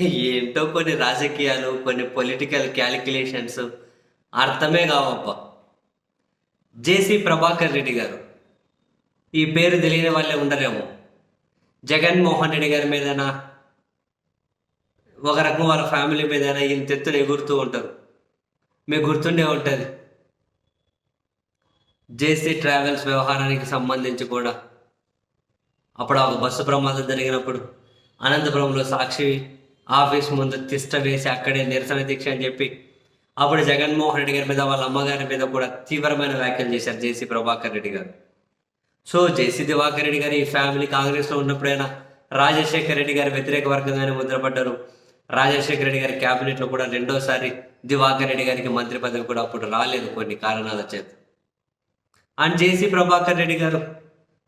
ఏంటో కొన్ని రాజకీయాలు కొన్ని పొలిటికల్ క్యాలిక్యులేషన్స్ అర్థమే కావప్ప జేసీ ప్రభాకర్ రెడ్డి గారు. ఈ పేరు తెలియని వాళ్ళే ఉండరేమో. జగన్మోహన్ రెడ్డి గారి మీదనా ఒక రకం వాళ్ళ ఫ్యామిలీ మీదైనా ఇంత ఎత్తున ఎగురుతూ ఉంటారు. మీకు గుర్తుండే ఉంటుంది. జేసీ ట్రావెల్స్ వ్యవహారానికి సంబంధించి కూడా. అప్పుడు ఒక బస్సు ప్రమాదం జరిగినప్పుడు అనంతపురంలో సాక్షి ఆఫీస్ ముందు తిష్ట వేసి అక్కడే నిరసన దీక్ష అని చెప్పి అప్పుడు జగన్మోహన్ రెడ్డి గారి మీద వాళ్ళ అమ్మగారి మీద కూడా తీవ్రమైన వ్యాఖ్యలు చేశారు జేసీ ప్రభాకర్ రెడ్డి గారు. సో జేసీ దివాకర్ రెడ్డి గారు ఈ ఫ్యామిలీ కాంగ్రెస్లో ఉన్నప్పుడైనా రాజశేఖర్ రెడ్డి గారి వ్యతిరేక వర్గంగానే ముద్రపడ్డారు రాజశేఖర రెడ్డి గారి క్యాబినెట్లో కూడా రెండోసారి దివాకర్ రెడ్డి గారికి మంత్రి పదవి కూడా అప్పుడు రాలేదు కొన్ని కారణాల చేత. అండ్ జేసీ ప్రభాకర్ రెడ్డి గారు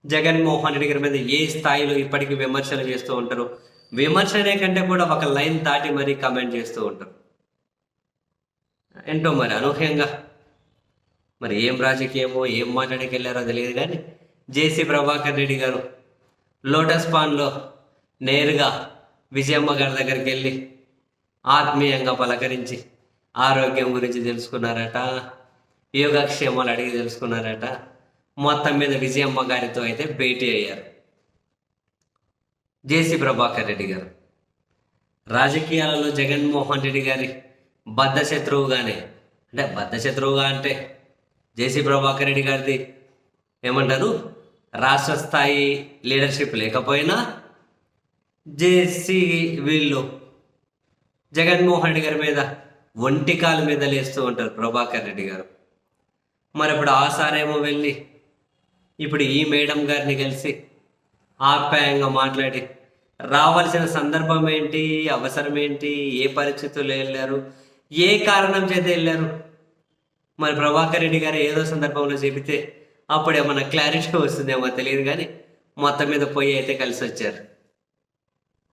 జగన్మోహన్ రెడ్డి గారి మీద ఏ స్థాయిలో ఇప్పటికీ విమర్శలు చేస్తూ ఉంటారు? విమర్శనే కంటే కూడా ఒక లైన్ దాటి మరీ కమెంట్ చేస్తూ ఉంటారు. ఏంటో మరి అనూహ్యంగా? మరి ఏం రాజకీయమో ఏం మాట్లాడికి వెళ్ళారో తెలియదు కానీ జేసీ ప్రభాకర్ రెడ్డి గారు లోటస్ పాన్లో నేరుగా విజయమ్మ గారి దగ్గరికి వెళ్ళి ఆత్మీయంగా పలకరించి ఆరోగ్యం గురించి తెలుసుకున్నారట యోగక్షేమాలు అడిగి తెలుసుకున్నారట. మొత్తం మీద విజయమ్మ గారితో అయితే భేటీ అయ్యారు. జేసీ ప్రభాకర్ రెడ్డి గారు. రాజకీయాలలో జగన్మోహన్ రెడ్డి గారి బద్ధ శత్రువుగానే అంటే బద్ధ శత్రువుగా అంటే జేసీ ప్రభాకర్ రెడ్డి గారిది ఏమంటారు? రాష్ట్ర స్థాయి లీడర్షిప్ లేకపోయినా జేసీ వీళ్ళు జగన్మోహన్ రెడ్డి గారి మీద ఒంటి కాలు మీద లేస్తూ ఉంటారు ప్రభాకర్ రెడ్డి గారు. మరి ఇప్పుడు ఆ సారేమో వెళ్ళి ఇప్పుడు ఈ మేడం గారిని కలిసి ఆప్యాయంగా మాట్లాడి రావాల్సిన సందర్భం ఏంటి అవసరం ఏంటి ఏ పరిస్థితుల్లో వెళ్ళారు ఏ కారణం చేత వెళ్ళారు? మరి ప్రభాకర్ రెడ్డి గారు ఏదో సందర్భంలో చెబితే అప్పుడు ఏమన్నా క్లారిటీ వస్తుందేమో తెలియదు కానీ మొత్తం మీద పోయి అయితే కలిసి వచ్చారు